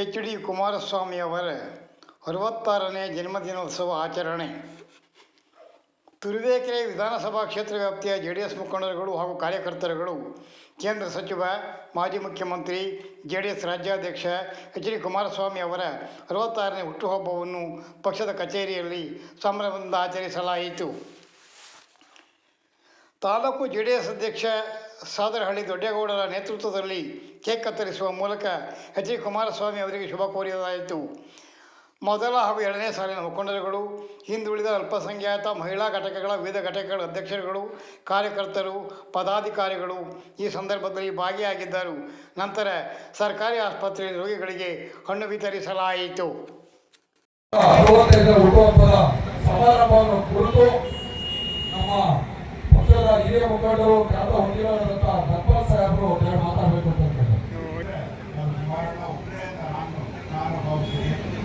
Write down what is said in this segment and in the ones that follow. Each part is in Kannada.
ಎಚ್ ಡಿ ಕುಮಾರಸ್ವಾಮಿಯವರ ಅರವತ್ತಾರನೇ ಜನ್ಮದಿನೋತ್ಸವ ಆಚರಣೆ. ತುರುವೇಕೆರೆ ವಿಧಾನಸಭಾ ಕ್ಷೇತ್ರ ವ್ಯಾಪ್ತಿಯ ಜೆ ಡಿ ಎಸ್ ಮುಖಂಡರುಗಳು ಹಾಗೂ ಕಾರ್ಯಕರ್ತರುಗಳು, ಕೇಂದ್ರ ಸಚಿವ, ಮಾಜಿ ಮುಖ್ಯಮಂತ್ರಿ ಜೆ ಡಿ ಎಸ್ ರಾಜ್ಯಾಧ್ಯಕ್ಷ ಎಚ್ ಡಿ ಕುಮಾರಸ್ವಾಮಿ ಅವರ ಅರವತ್ತಾರನೇ ಹುಟ್ಟುಹಬ್ಬವನ್ನು ಪಕ್ಷದ ಕಚೇರಿಯಲ್ಲಿ ಸಂಭ್ರಮದಿಂದ ಆಚರಿಸಲಾಯಿತು. ತಾಲೂಕು ಜೆ ಡಿ ಎಸ್ ಅಧ್ಯಕ್ಷ ಸಾದರಹಳ್ಳಿ ದೊಡ್ಡೇಗೌಡರ ನೇತೃತ್ವದಲ್ಲಿ ಕೇಕ್ ಕತ್ತರಿಸುವ ಮೂಲಕ ಎಚ್ ಡಿ ಕುಮಾರಸ್ವಾಮಿ ಅವರಿಗೆ ಶುಭ ಕೋರಿಸಲಾಯಿತು ಮೊದಲ ಹಾಗೂ ಎರಡನೇ ಸಾಲಿನ ಮುಖಂಡರುಗಳು, ಹಿಂದುಳಿದ ಅಲ್ಪಸಂಖ್ಯಾತ ಮಹಿಳಾ ಘಟಕಗಳ ವಿವಿಧ ಘಟಕಗಳ ಅಧ್ಯಕ್ಷರುಗಳು, ಕಾರ್ಯಕರ್ತರು, ಪದಾಧಿಕಾರಿಗಳು ಈ ಸಂದರ್ಭದಲ್ಲಿ ಭಾಗಿಯಾಗಿದ್ದರು. ನಂತರ ಸರ್ಕಾರಿ ಆಸ್ಪತ್ರೆಯಲ್ಲಿ ರೋಗಿಗಳಿಗೆ ಹಣ್ಣು ವಿತರಿಸಲಾಯಿತು. ನಮ್ಮ ಹಿರಿಯ ಮುಖಂಡರು ಖ್ಯಾತ ಹೊಂದಿರೋದಂತ ದರ್ಬಾರ್ ಸಾಹೇಬರು ಮಾತಾಡಬೇಕು ಅಂತ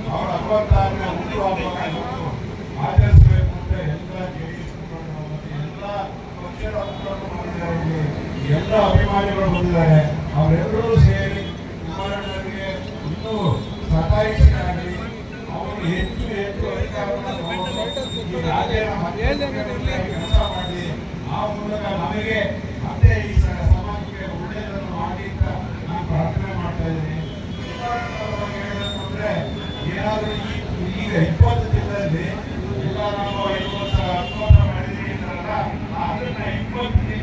ಅವರ ಅಂತ ಎಲ್ಲ ಎಲ್ಲ ಎಲ್ಲ ಅಭಿಮಾನಿಗಳು ಬಂದಿದ್ದಾರೆ. ಅವರೆಲ್ಲರೂ ಸೇರಿ ಕುಮಾರಣ್ಣನಿಗೆ ಇನ್ನೂ ಸತಾಯಿಸಿದಾಗಲಿ ಅವರು ಹೆಚ್ಚು ಹೆಚ್ಚು ಅಧಿಕಾರವನ್ನು ರಾಜ್ಯದ ಮಧ್ಯದಲ್ಲಿ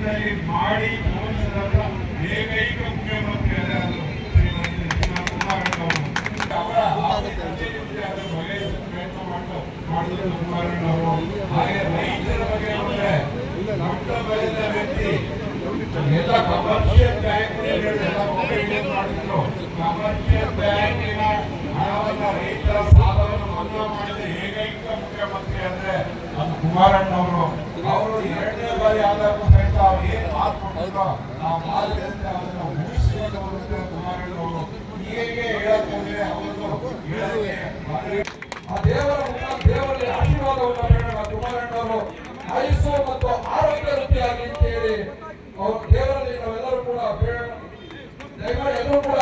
ದಿನದಲ್ಲಿ ಮಾಡಿ ತೋರಿಸಿದಂತ ಏಕೈಕ ಮುಖ್ಯಮಂತ್ರಿ ಅದೇ ಅದು. ಶ್ರೀಮತಿ ಶ್ರೀಮಾ ಕುಮಾರಣ್ಣವರು ಅವರ ಬಗ್ಗೆ ಪ್ರಯತ್ನ ಮಾಡ್ತಾ ಮಾಡಿದ್ರು ಹಾಗೆ ರೈತರ ಬಗ್ಗೆ ಅಂದ್ರೆ ನಮ್ಮ ಬೆಳೆದ ವ್ಯಕ್ತಿ. ಎಲ್ಲ ಕಮರ್ಷಿಯಲ್ ಬ್ಯಾಂಕ್ ಎಲ್ಲ ಮಾಡಿದ್ರು ಕಮರ್ಷಿಯಲ್ ಆ ಮಾದರಿಯಂತೆ ಅದನ್ನು ಮುಗಿಸಿಕೊಂಡು ಬರುತ್ತೆ ಕುಮಾರಣ್ಣವರು ಹೀಗೆ ಹೇಳಕ್ ಬಂದ್ರೆ ಅವರನ್ನು ಹೇಳಕ್ಕೆ ಆ ದೇವರ ದೇವರಲ್ಲಿ ಆಶೀರ್ವಾದವನ್ನು ಬೇಡೋಣ ಕುಮಾರಣ್ಣವರು ಆಯುಸ್ಸು ಮತ್ತು ಆರೋಗ್ಯ ವೃತ್ತಿಯಾಗಿ ಅಂತ ಹೇಳಿ ದೇವರಲ್ಲಿ ನಾವೆಲ್ಲರೂ ಕೂಡ ದಯಮಾಡಿ ಎಲ್ಲರೂ ಕೂಡ